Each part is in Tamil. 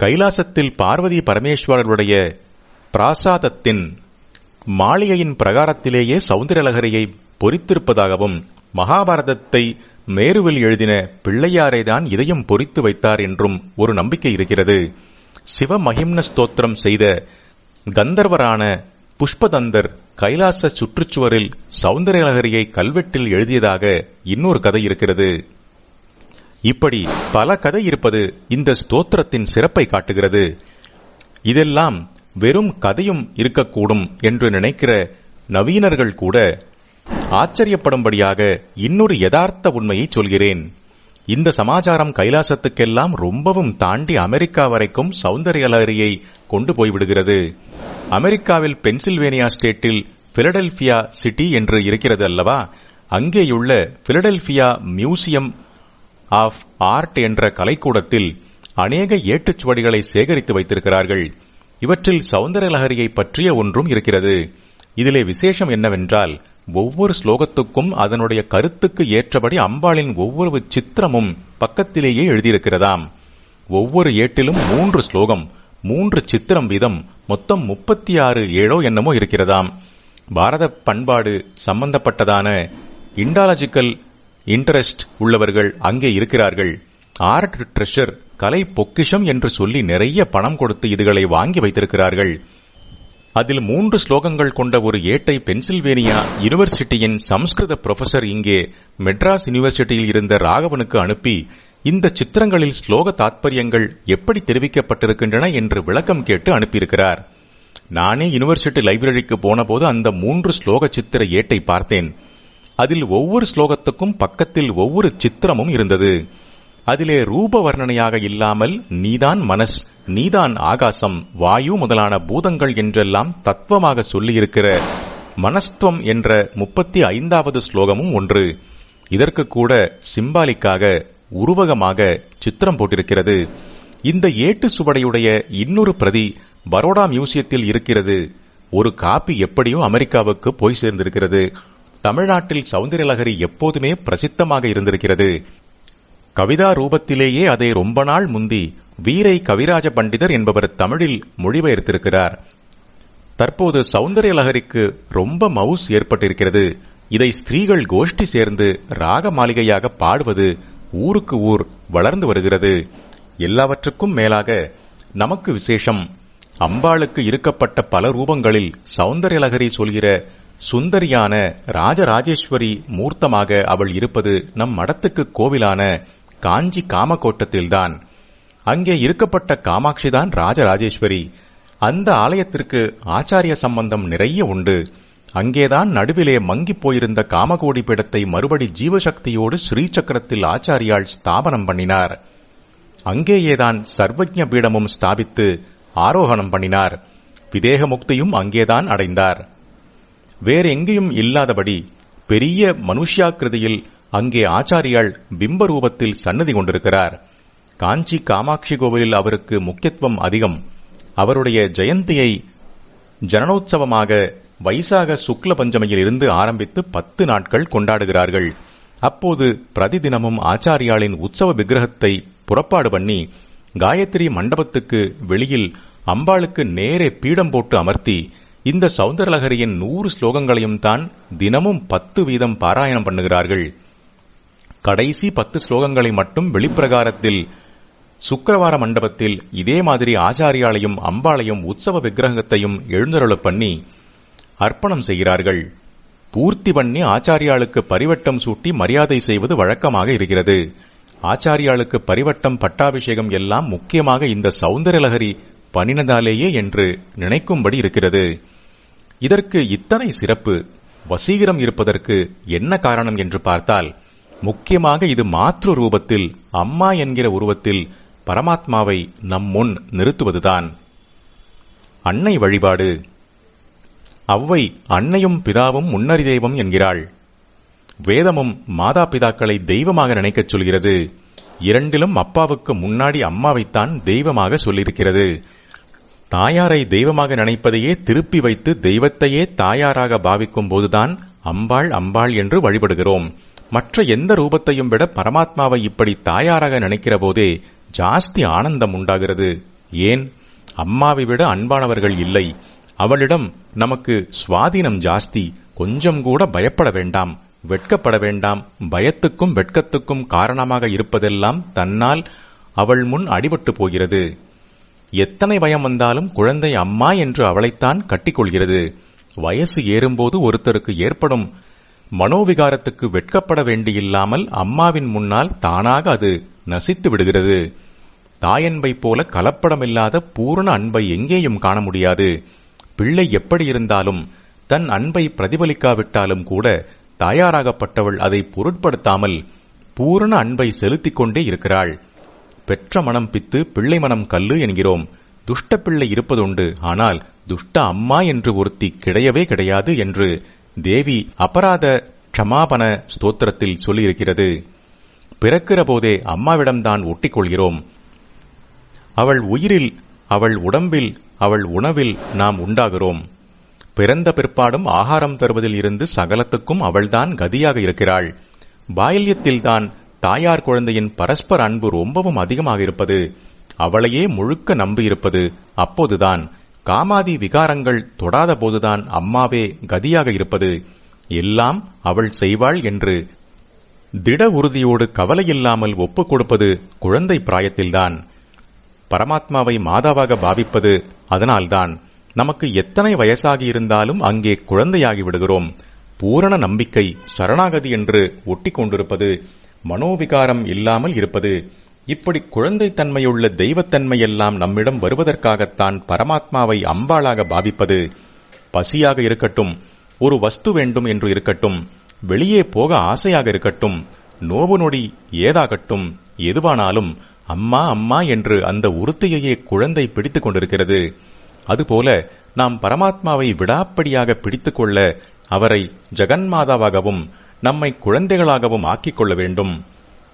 கைலாசத்தில் பார்வதி பரமேஸ்வரருடைய பிராசாதத்தின் மாளிகையின் பிரகாரத்திலேயே சௌந்தரலகரியை பொறித்திருப்பதாகவும் மகாபாரதத்தை மேருவில் எழுதின பிள்ளையாரேதான் இதயம் பொறித்து வைத்தார் என்றும் ஒரு நம்பிக்கை இருக்கிறது. சிவமகிம்ன ஸ்தோத்திரம் செய்த கந்தர்வரான புஷ்பதந்தர் கைலாச சுற்றுச்சுவரில் சௌந்தரலகரியை கல்வெட்டில் எழுதியதாக இன்னொரு கதை இருக்கிறது. இப்படி பல கதை இருப்பது இந்த ஸ்தோத்திரத்தின் சிறப்பை காட்டுகிறது. இதெல்லாம் வெறும் கதையும் இருக்கக்கூடும் என்று நினைக்கிற நவீனர்கள் கூட ஆச்சரியப்படும்படியாக இன்னொரு யதார்த்த உண்மையை சொல்கிறேன். இந்த சமாச்சாரம் கைலாசத்துக்கெல்லாம் ரொம்பவும் தாண்டி அமெரிக்கா வரைக்கும் சௌந்தர்யலரியை கொண்டு போய்விடுகிறது. அமெரிக்காவில் பென்சில்வேனியா ஸ்டேட்டில் பிலடெல்பியா சிட்டி என்று இருக்கிறது அல்லவா? அங்கேயுள்ள பிலடெல்பியா மியூசியம் ஆஃப் ஆர்ட் என்ற கலைக்கூடத்தில் அநேக ஏட்டுச்சுவடிகளை சேகரித்து வைத்திருக்கிறார்கள். இவற்றில் சௌந்தரலகரியை பற்றிய ஒன்றும் இருக்கிறது. இதிலே விசேஷம் என்னவென்றால் ஒவ்வொரு ஸ்லோகத்துக்கும் அதனுடைய கருத்துக்கு ஏற்றபடி அம்பாளின் ஒவ்வொரு சித்திரமும் பக்கத்திலேயே எழுதியிருக்கிறதாம். ஒவ்வொரு ஏட்டிலும் மூன்று ஸ்லோகம் மூன்று சித்திரம் வீதம் மொத்தம் முப்பத்தி ஆறு ஏழோ என்னமோ இருக்கிறதாம். பாரத பண்பாடு சம்பந்தப்பட்டதான இண்டாலஜிக்கல் இன்ட்ரெஸ்ட் உள்ளவர்கள் அங்கே இருக்கிறார்கள். ஆர்ட் ட்ரெஷர் கலை பொக்கிஷம் என்று சொல்லி நிறைய பணம் கொடுத்து இதுகளை வாங்கி வைத்திருக்கிறார்கள். அதில் மூன்று ஸ்லோகங்கள் கொண்ட ஒரு ஏட்டை பென்சில்வேனியா யூனிவர்சிட்டியின் சம்ஸ்கிருத புரொஃபசர் இங்கே மெட்ராஸ் யூனிவர்சிட்டியில் இருந்த ராகவனுக்கு அனுப்பி இந்த சித்திரங்களில் ஸ்லோக தாத்பரியங்கள் எப்படி தெரிவிக்கப்பட்டிருக்கின்றன என்று விளக்கம் கேட்டு அனுப்பியிருக்கிறார். நானே யூனிவர்சிட்டி லைப்ரரிக்கு போனபோது அந்த மூன்று ஸ்லோக சித்திர ஏட்டை பார்த்தேன். அதில் ஒவ்வொரு ஸ்லோகத்துக்கும் பக்கத்தில் ஒவ்வொரு சித்திரமும் இருந்தது. அதிலே ரூப வர்ணனையாக இல்லாமல் நீதான் மனஸ் நீதான் ஆகாசம் வாயு முதலான பூதங்கள் என்றெல்லாம் தத்துவமாக சொல்லியிருக்கிற மனஸ்துவம் என்ற முப்பத்தி ஐந்தாவது ஸ்லோகமும் ஒன்று. இதற்கு கூட சிம்பாலிக்காக உருவகமாக சித்திரம் போட்டிருக்கிறது. இந்த ஏட்டு சுவடையுடைய இன்னொரு பிரதி பரோடா மியூசியத்தில் இருக்கிறது. ஒரு காப்பி எப்படியோ அமெரிக்காவுக்கு போய் சேர்ந்திருக்கிறது. தமிழ்நாட்டில் சௌந்தரலகரி எப்போதுமே பிரசித்தமாக இருந்திருக்கிறது. கவிதா ரூபத்திலேயே அதை ரொம்ப நாள் முந்தி வீரை கவிராஜ பண்டிதர் என்பவர் தமிழில் மொழிபெயர்த்திருக்கிறார். தற்போது சௌந்தர்யலகரிக்கு ரொம்ப மவுஸ் ஏற்பட்டிருக்கிறது. இதை ஸ்திரீகள் கோஷ்டி சேர்ந்து ராக மாளிகையாக பாடுவது ஊருக்கு ஊர் வளர்ந்து வருகிறது. எல்லாவற்றுக்கும் மேலாக நமக்கு விசேஷம். அம்பாளுக்கு இருக்கப்பட்ட பல ரூபங்களில் சௌந்தர்யலகரி சொல்கிற சுந்தரியான ராஜராஜேஸ்வரி மூர்த்தமாக அவள் இருப்பது நம் மடத்துக்கு கோவிலான காஞ்சி காமகோட்டத்தில்தான். அங்கே இருக்கப்பட்ட காமாட்சிதான் ராஜராஜேஸ்வரி. அந்த ஆலயத்திற்கு ஆச்சாரிய சம்பந்தம் நிறைய உண்டு. அங்கேதான் நடுவிலே மங்கிப் போயிருந்த காமகோடி பீடத்தை மறுபடி ஜீவசக்தியோடு ஸ்ரீசக்கரத்தில் ஆச்சாரியால் ஸ்தாபனம் பண்ணினார். அங்கேயேதான் சர்வஜ்ஞ பீடமும் ஸ்தாபித்து ஆரோகணம் பண்ணினார். விதேக முக்தியும் அங்கேதான் அடைந்தார். வேறெங்கேயும் இல்லாதபடி பெரிய மனுஷியாக்கிருதியில் அங்கே ஆச்சாரியால் பிம்ப ரூபத்தில் சன்னதி கொண்டிருக்கிறார். காஞ்சி காமாட்சி கோவிலில் அவருக்கு முக்கியத்துவம் அதிகம். அவருடைய ஜெயந்தியை ஜனனோத்சவமாக வைசாக சுக்ல பஞ்சமியில் இருந்து ஆரம்பித்து பத்து நாட்கள் கொண்டாடுகிறார்கள். அப்போது பிரதிதினமும் ஆச்சாரியாளின் உற்சவ விக்கிரகத்தை புறப்பாடு பண்ணி காயத்ரி மண்டபத்துக்கு வெளியில் அம்பாளுக்கு நேரே பீடம் போட்டு அமர்த்தி இந்த சௌந்தரலகரியின் நூறு ஸ்லோகங்களையும் தான் தினமும் பத்து வீதம் பாராயணம் பண்ணுகிறார்கள். கடைசி பத்து ஸ்லோகங்களை மட்டும் வெளிப்பிரகாரத்தில் சுக்கரவார மண்டபத்தில் இதே மாதிரி ஆச்சாரியாலையும் அம்பாளையும் உற்சவ விக்கிரகத்தையும் எழுந்தருளப் பண்ணி அர்ப்பணம் செய்கிறார்கள். பூர்த்தி பண்ணி ஆச்சாரியாளுக்கு பரிவட்டம் சூட்டி மரியாதை செய்வது வழக்கமாக இருக்கிறது. ஆச்சாரியாளுக்கு பரிவட்டம் பட்டாபிஷேகம் எல்லாம் முக்கியமாக இந்த சௌந்தரலகரி பண்ணினதாலேயே என்று நினைக்கும்படி இருக்கிறது. இதற்கு இத்தனை சிறப்பு. வசீகரம் இருப்பதற்கு என்ன காரணம் என்று பார்த்தால் முக்கியமாக இது மாற்று ரூபத்தில் அம்மா என்கிற உருவத்தில் பரமாத்மாவை நம் முன் நிறுத்துவதுதான். அன்னை வழிபாடு. அவ்வை அன்னையும் பிதாவும் முன்னறி தெய்வம் என்கிறாள். வேதமும் மாதா பிதாக்களை தெய்வமாக நினைக்கச் சொல்கிறது. இரண்டிலும் அப்பாவுக்கு முன்னாடி அம்மாவைத்தான் தெய்வமாக சொல்லியிருக்கிறது. தாயாரை தெய்வமாக நினைப்பதையே திருப்பி வைத்து தெய்வத்தையே தாயாராக பாவிக்கும் போதுதான் அம்பாள் அம்பாள் என்று வழிபடுகிறோம். மற்ற எந்த ரூபத்தையும் விட பரமாத்மாவை இப்படி தாயாராக நினைக்கிற போதே ஜாஸ்தி ஆனந்தம் உண்டாகிறது. ஏன்? அம்மாவை விட அன்பானவர்கள் இல்லை. அவளிடம் நமக்கு சுவாதீனம் ஜாஸ்தி. கொஞ்சம் கூட பயப்பட வேண்டாம். வெட்கப்பட வேண்டாம். பயத்துக்கும் வெட்கத்துக்கும் காரணமாக இருப்பதெல்லாம் தன்னால் அவள் முன் அடிபட்டு போகிறது. எத்தனை பயம் வந்தாலும் குழந்தை அம்மா என்று அவளைத்தான் கட்டிக்கொள்கிறது. வயசு ஏறும்போது ஒருத்தருக்கு ஏற்படும் மனோவிகாரத்துக்கு வெட்கப்பட வேண்டியில்லாமல் அம்மாவின் முன்னால் தானாக அது நசித்து விடுகிறது. தாயன்பை போல கலப்படமில்லாத பூரண அன்பை எங்கேயும் காண முடியாது. பிள்ளை எப்படி இருந்தாலும் தன் அன்பை பிரதிபலிக்காவிட்டாலும் கூட தாயாராகப்பட்டவள் அதை பொருட்படுத்தாமல் பூரண அன்பை செலுத்திக் கொண்டே இருக்கிறாள். பெற்ற மனம் பித்து பிள்ளை மனம் கல்லு என்கிறோம். துஷ்ட பிள்ளை இருப்பதுண்டு ஆனால் துஷ்ட அம்மா என்று ஒருத்தி கிடையவே கிடையாது என்று தேவி அபராத க்ஷமாபன ஸ்தோத்திரத்தில் சொல்லியிருக்கிறது. பிறக்கிற போதே அம்மாவிடம்தான் ஒட்டிக்கொள்கிறோம். அவள் உயிரில் அவள் உடம்பில் அவள் உணவில் நாம் உண்டாகிறோம். பிறந்த பிற்பாடும் ஆகாரம் தருவதில் இருந்து சகலத்துக்கும் அவள்தான் கதியாக இருக்கிறாள். பாயல்யத்தில்தான் தாயார் குழந்தையின் பரஸ்பர அன்பு ரொம்பவும் அதிகமாக இருப்பது அவளையே முழுக்க நம்பியிருப்பது அப்போதுதான் காமாதி விகாரங்கள் தொடாத போதுதான் அம்மாவே கதியாக இருப்பது. எல்லாம் அவள் செய்வாள் என்று திட உறுதியோடு கவலையில்லாமல் ஒப்புக் கொடுப்பது குழந்தை பிராயத்தில்தான். பரமாத்மாவை மாதாவாக பாவிப்பது அதனால்தான் நமக்கு எத்தனை வயசாகி இருந்தாலும் அங்கே குழந்தையாகி விடுகிறோம். பூரண நம்பிக்கை சரணாகதி என்று ஒட்டி கொண்டிருப்பது மனோவிகாரம் இல்லாமல் இருப்பது இப்படி குழந்தைத்தன்மையுள்ள தெய்வத்தன்மையெல்லாம் நம்மிடம் வருவதற்காகத்தான் பரமாத்மாவை அம்பாளாக பாவிப்பது பசியாக இருக்கட்டும் ஒரு வஸ்து வேண்டும் என்று இருக்கட்டும் வெளியே போக ஆசையாக இருக்கட்டும் நோவு நொடி ஏதாகட்டும் எதுவானாலும் அம்மா அம்மா என்று அந்த உறுத்தியையே குழந்தை பிடித்துக் கொண்டிருக்கிறது. அதுபோல நாம் பரமாத்மாவை விடாப்படியாக பிடித்துக்கொள்ள அவரை ஜெகன்மாதாவாகவும் நம்மை குழந்தைகளாகவும் ஆக்கிக் கொள்ள வேண்டும்.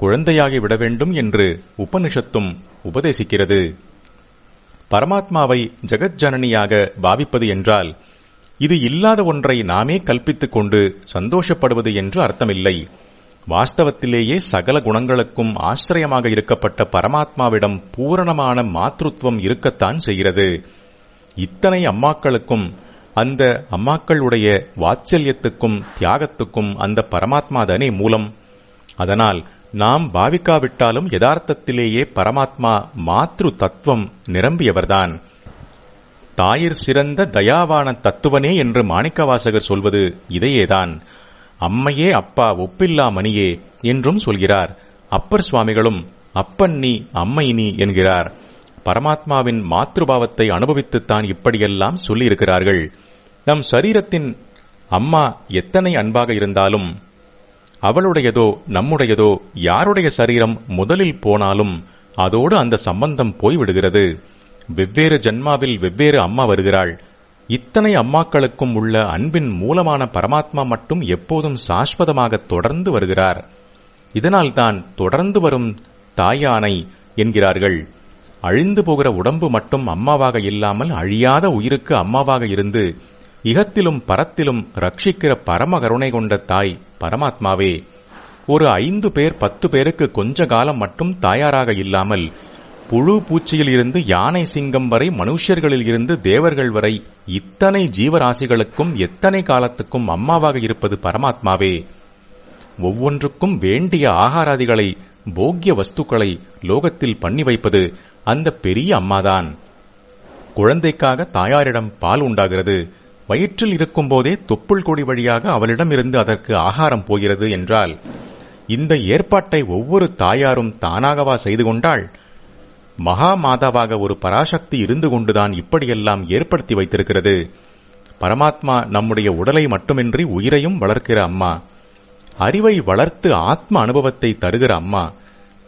குழந்தையாகி விட வேண்டும் என்று உபனிஷத்தும் உபதேசிக்கிறது. பரமாத்மாவை ஜெகஜனனியாக பாவிப்பது என்றால் இது இல்லாத ஒன்றை நாமே கல்பித்துக் கொண்டு சந்தோஷப்படுவது என்று அர்த்தமில்லை. வாஸ்தவத்திலேயே சகல குணங்களுக்கும் ஆசிரியமாக இருக்கப்பட்ட பரமாத்மாவிடம் பூரணமான மாத்ருத்வம் இருக்கத்தான் செய்கிறது. இத்தனை அம்மாக்களுக்கும் அந்த அம்மாக்களுடைய வாத்சல்யத்துக்கும் தியாகத்துக்கும் அந்த பரமாத்மா தானே மூலம். அதனால் நாம் பாவிக்காவிட்டாலும் யதார்த்தத்திலேயே பரமாத்மா மாத்ரு தத்துவம் நிரம்பியவர்தான். தாயிற் சிறந்த தயாவான தத்துவனே என்று மாணிக்கவாசகர் சொல்வது இதையேதான். அம்மையே அப்பா ஒப்பில்லா மணியே என்றும் சொல்கிறார். அப்பர் சுவாமிகளும் அப்பன் நீ அம்மை நீ என்கிறார். பரமாத்மாவின் மாத்ருபாவத்தை அனுபவித்துத்தான் இப்படியெல்லாம் சொல்லியிருக்கிறார்கள். நம் சரீரத்தின் அம்மா எத்தனை அன்பாக இருந்தாலும் அவளுடையதோ நம்முடையதோ யாருடைய சரீரம் முதலில் போனாலும் அதோடு அந்த சம்பந்தம் போய்விடுகிறது. வெவ்வேறு ஜன்மாவில் வெவ்வேறு அம்மா வருகிறாள். இத்தனை அம்மாக்களுக்கும் உள்ள அன்பின் மூலமான பரமாத்மா மட்டும் எப்போதும் சாஸ்வதமாக தொடர்ந்து வருகிறார். இதனால்தான் தொடர்ந்து வரும் தாயானை என்கிறார்கள். அழிந்து போகிற உடம்பு மட்டும் அம்மாவாக இல்லாமல் அழியாத உயிருக்கு அம்மாவாக இருந்து இகத்திலும் பரத்திலும் ரட்சிக்கிற பரம கருணை கொண்ட தாய் பரமாத்மாவே ஒரு ஐந்து பேர் பத்து பேருக்கு கொஞ்ச காலம் மட்டும் தாயாராக இல்லாமல் புழு பூச்சியில் இருந்து யானை சிங்கம் வரை மனுஷர்களில் இருந்து தேவர்கள் வரை இத்தனை ஜீவராசிகளுக்கும் எத்தனை காலத்துக்கும் அம்மாவாக இருப்பது பரமாத்மாவே. ஒவ்வொன்றுக்கும் வேண்டிய ஆகாராதிகளை போக்கிய வஸ்துக்களை லோகத்தில் பண்ணி வைப்பது அந்த பெரிய அம்மாதான். குழந்தைக்காக தாயாரிடம் பால் உண்டாகிறது. வயிற்றில் இருக்கும்போதே தொப்புள் கொடி வழியாக அவளிடம் இருந்து அதற்கு ஆகாரம் போகிறது என்றால் இந்த ஏற்பாட்டை ஒவ்வொரு தாயாரும் தானாகவா செய்து கொண்டாள்? மகா மாதாவாக ஒரு பராசக்தி இருந்து கொண்டுதான் இப்படியெல்லாம் ஏற்படுத்தி வைத்திருக்கிறது. பரமாத்மா நம்முடைய உடலை மட்டுமின்றி உயிரையும் வளர்க்கிற அம்மா. அறிவை வளர்த்து ஆத்ம அனுபவத்தை தருகிற அம்மா.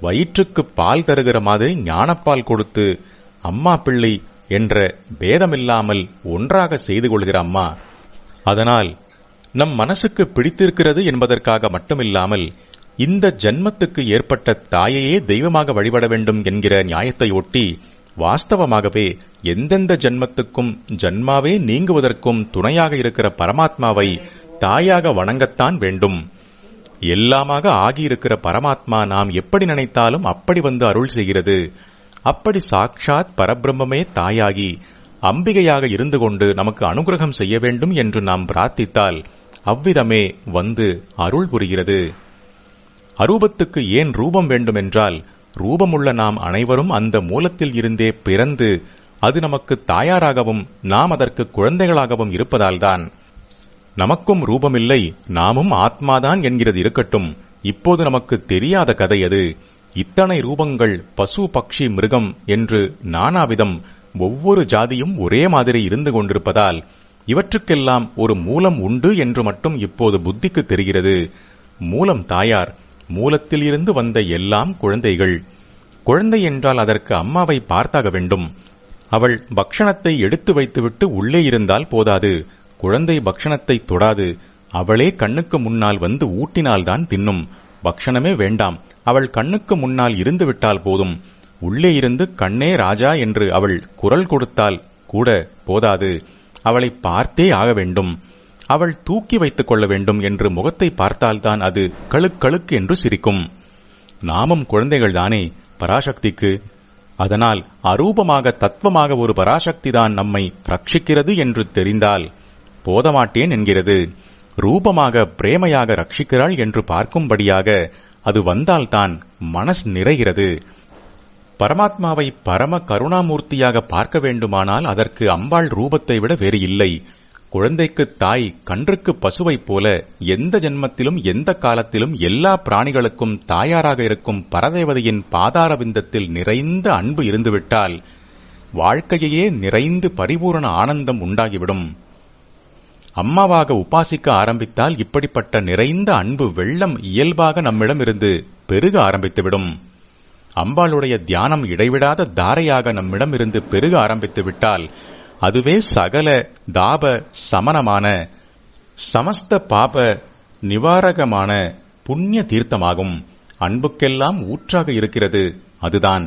வயிற்றுக்கு பால் தருகிற மாதிரி ஞானப்பால் கொடுத்து அம்மா பிள்ளை என்ற பேதமில்லாமல் ஒன்றாக செய்து கொள்கிற அம்மா. அதனால் நம் மனசுக்கு பிடித்திருக்கிறது என்பதற்காக மட்டுமில்லாமல் இந்த ஜன்மத்துக்கு ஏற்பட்ட தாயையே தெய்வமாக வழிபட வேண்டும் என்கிற நியாயத்தை ஒட்டி வாஸ்தவமாகவே எந்தெந்த ஜன்மத்துக்கும் ஜன்மாவே நீங்குவதற்கும் துணையாக இருக்கிற பரமாத்மாவை தாயாக வணங்கத்தான் வேண்டும். எல்லாமாக ஆகியிருக்கிற பரமாத்மா நாம் எப்படி நினைத்தாலும் அப்படி வந்து அருள் செய்கிறது. அப்படி சாக்ஷாத் பரபிரம்மே தாயாகி அம்பிகையாக இருந்து கொண்டு நமக்கு அனுகிரகம் செய்ய வேண்டும் என்று நாம் பிரார்த்தித்தால் அவ்விதமே வந்து அருள் புரிகிறது. அரூபத்துக்கு ஏன் ரூபம் வேண்டுமென்றால் ரூபமுள்ள நாம் அனைவரும் அந்த மூலத்தில் இருந்தே பிறந்து அது நமக்கு தாயாராகவும் நாம் அதற்கு குழந்தைகளாகவும் இருப்பதால்தான். நமக்கும் ரூபமில்லை நாமும் ஆத்மாதான் என்கிறது இருக்கட்டும். இப்போது நமக்கு தெரியாத கதை அது. இத்தனை ரூபங்கள் பசு பக்ஷி மிருகம் என்று நானாவிதம் ஒவ்வொரு ஜாதியும் ஒரே மாதிரி இருந்து கொண்டிருப்பதால் இவற்றுக்கெல்லாம் ஒரு மூலம் உண்டு என்று மட்டும் இப்போது புத்திக்கு தெரிகிறது. மூலம் தாயார் மூலத்தில் இருந்து வந்த எல்லாம் குழந்தைகள். குழந்தை என்றால் அதற்கு அம்மாவை பார்த்தாக வேண்டும். அவள் பக்ஷணத்தை எடுத்து வைத்துவிட்டு உள்ளே இருந்தால் போதாது. குழந்தை பக்ஷணத்தை தொடாது. அவளே கண்ணுக்கு முன்னால் வந்து ஊட்டினால்தான் தின்னும். பக்ஷணமே வேண்டாம். அவள் கண்ணுக்கு முன்னால் இருந்துவிட்டால் போதும். உள்ளே இருந்து கண்ணே ராஜா என்று அவள் குரல் கொடுத்தால் கூட போதாது. அவளை பார்த்தே ஆக வேண்டும். அவள் தூக்கி வைத்துக் கொள்ள வேண்டும் என்று முகத்தை பார்த்தால்தான் அது கழுக்கழுக்கு என்று சிரிக்கும். நாமும் குழந்தைகள்தானே பராசக்திக்கு. அதனால் அரூபமாக தத்துவமாக ஒரு பராசக்திதான் நம்மை ரட்சிக்கிறது என்று தெரிந்தால் போதமாட்டேன் என்கிறது. ரூபமாக பிரேமையாக ரட்சிக்கிறாள் என்று பார்க்கும்படியாக அது வந்தால்தான் மனஸ் நிறைகிறது. பரமாத்மாவை பரம கருணாமூர்த்தியாக பார்க்க வேண்டுமானால் அதற்கு அம்பாள் ரூபத்தை விட வேறு இல்லை. குழந்தைக்கு தாய் கன்றுக்கு பசுவைப் போல எந்த ஜென்மத்திலும் எந்த காலத்திலும் எல்லா பிராணிகளுக்கும் தாயாராக இருக்கும் பரதேவதையின் பாதார விந்தத்தில் நிறைந்த அன்பு இருந்துவிட்டால் வாழ்க்கையே நிறைந்து பரிபூரண ஆனந்தம் உண்டாகிவிடும். அம்மாவாக உபாசிக்க ஆரம்பித்தால் இப்படிப்பட்ட நிறைந்த அன்பு வெள்ளம் இயல்பாக நம்மிடமிருந்து பெருக ஆரம்பித்துவிடும். அம்பாளுடைய தியானம் இடைவிடாத தாரையாக நம்மிடம் இருந்து பெருக ஆரம்பித்து விட்டால் அதுவே சகல தாப சமனமான சமஸ்த பாப நிவாரகமான புண்ணிய தீர்த்தமாகும். அன்புக்கெல்லாம் ஊற்றாக இருக்கிறது. அதுதான்.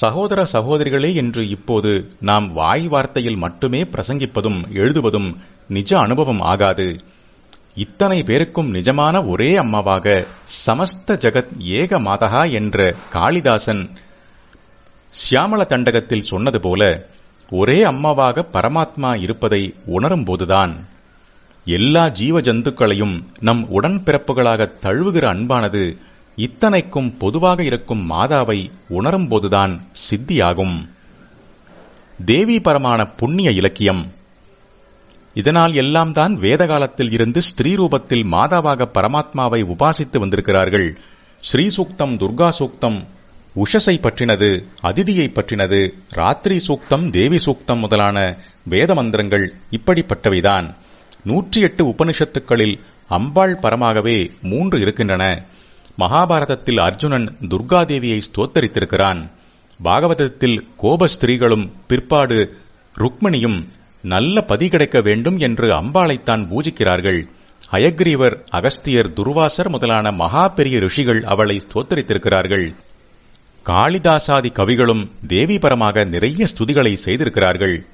சகோதர சகோதரிகளே என்று இப்போது நாம் வாய் வார்த்தையில் மட்டுமே பிரசங்கிப்பதும் எழுதுவதும் நிஜ அனுபவம் ஆகாது. இத்தனை பேருக்கும் நிஜமான ஒரே அம்மாவாக சமஸ்த ஜகத் ஏக மாதகா என்ற காளிதாசன் சியாமல தண்டகத்தில் சொன்னது போல ஒரே அம்மாவாக பரமாத்மா இருப்பதை உணரும்போதுதான் எல்லா ஜீவ ஜந்துக்களையும் நம் உடன்பிறப்புகளாக தழுவுகிற அன்பானது இத்தனைக்கும் பொதுவாக இருக்கும் மாதாவை உணரும்போதுதான் சித்தியாகும். தேவி பரமான புண்ணிய இலக்கியம் இதனால் எல்லாம் தான் வேத காலத்தில் இருந்து ஸ்திரீ ரூபத்தில் மாதாவாக பரமாத்மாவை உபாசித்து வந்திருக்கிறார்கள். ஸ்ரீ சூக்தம் துர்கா சூக்தம் உஷசை பற்றினது அதிதியை பற்றினது ராத்திரி சூக்தம் தேவி சூக்தம் முதலான வேத மந்திரங்கள் இப்படிப்பட்டவைதான். நூற்றி எட்டு உபனிஷத்துக்களில் அம்பாள் பரமாகவே மூன்று இருக்கின்றன. மகாபாரதத்தில் அர்ஜுனன் துர்காதேவியை ஸ்தோத்தரித்திருக்கிறான். பாகவதத்தில் கோப ஸ்திரீகளும் பிற்பாடு ருக்மணியும் நல்ல பதி கிடைக்க வேண்டும் என்று அம்பாளைத்தான் பூஜிக்கிறார்கள். அயக்ரீவர் அகஸ்தியர் துர்வாசர் முதலான மகா பெரிய ரிஷிகள் அவளை ஸ்தோத்தரித்திருக்கிறார்கள். காளிதாசாதி கவிகளும் தேவிபரமாக நிறைய ஸ்துதிகளை செய்திருக்கிறார்கள்.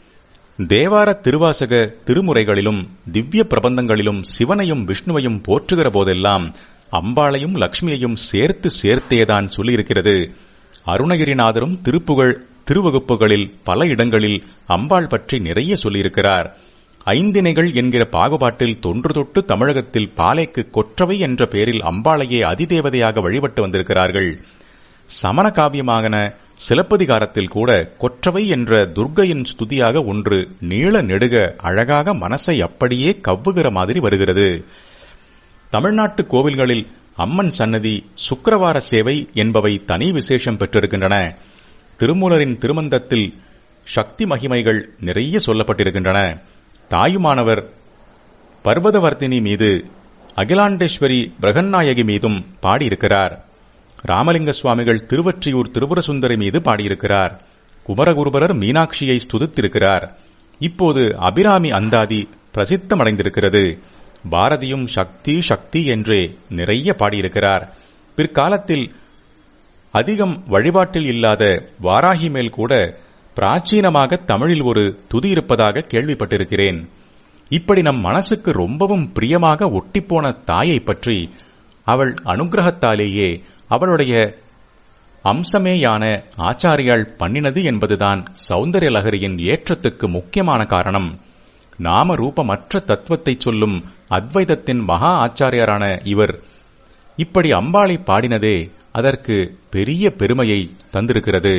தேவார திருவாசக திருமுறைகளிலும் திவ்ய பிரபந்தங்களிலும் சிவனையும் விஷ்ணுவையும் போற்றுகிற போதெல்லாம் அம்பாளையும் லக்ஷ்மியையும் சேர்த்து சேர்த்தேதான் சொல்லியிருக்கிறது. அருணகிரிநாதரும் திருப்புகழ் திருவகுப்புகளில் பல இடங்களில் அம்பாள் பற்றி நிறைய சொல்லியிருக்கிறார். ஐந்தினைகள் என்கிற பாகுபாட்டில் தொன்று தொட்டு தமிழகத்தில் பாலைக்கு கொற்றவை என்ற பெயரில் அம்பாளையே அதிதேவதையாக வழிபட்டு வந்திருக்கிறார்கள். சமண காவியமான சிலப்பதிகாரத்தில் கூட கொற்றவை என்ற துர்க்கையின் ஸ்துதியாக ஒன்று நீள நெடுக அழகாக மனசை அப்படியே கவ்வுகிற மாதிரி வருகிறது. தமிழ்நாட்டு கோவில்களில் அம்மன் சன்னதி சுக்கரவார சேவை என்பவை தனி விசேஷம் பெற்றிருக்கின்றன. திருமூலரின் திருமந்தத்தில் சக்தி மகிமைகள் நிறைய சொல்லப்பட்டிருக்கின்றன. தாயுமானவர் பர்வதவர்த்தினி மீது அகிலாண்டேஸ்வரி பிரகன்நாயகி மீதும் பாடியிருக்கிறார். ராமலிங்க சுவாமிகள் திருவற்றியூர் திருபுரசுந்தரி மீது பாடியிருக்கிறார். குமரகுருபரர் மீனாட்சியை ஸ்துதித்திருக்கிறார். இப்போது அபிராமி அந்தாதி பிரசித்தமடைந்திருக்கிறது. பாரதியும் சக்தி சக்தி என்றே நிறைய பாடியிருக்கிறார். பிற்காலத்தில் அதிகம் வழிபாட்டில் இல்லாத வாராகி மேல் கூட பிராச்சீனமாக தமிழில் ஒரு துதி இருப்பதாக கேள்விப்பட்டிருக்கிறேன். இப்படி நம் மனசுக்கு ரொம்பவும் பிரியமாக ஒட்டிப்போன தாயை பற்றி அவள் அனுகிரகத்தாலேயே அவளுடைய அம்சமேயான ஆச்சாரியால் பண்ணினது என்பதுதான் சௌந்தரிய லகரியின் ஏற்றத்துக்கு முக்கியமான காரணம். நாம ரூபமற்ற தத்துவத்தை சொல்லும் அத்வைதத்தின் மகா ஆச்சாரியரான இவர் இப்படி அம்பாளை பாடினதே அதற்கு பெரிய பெருமையை தந்திருக்கிறது.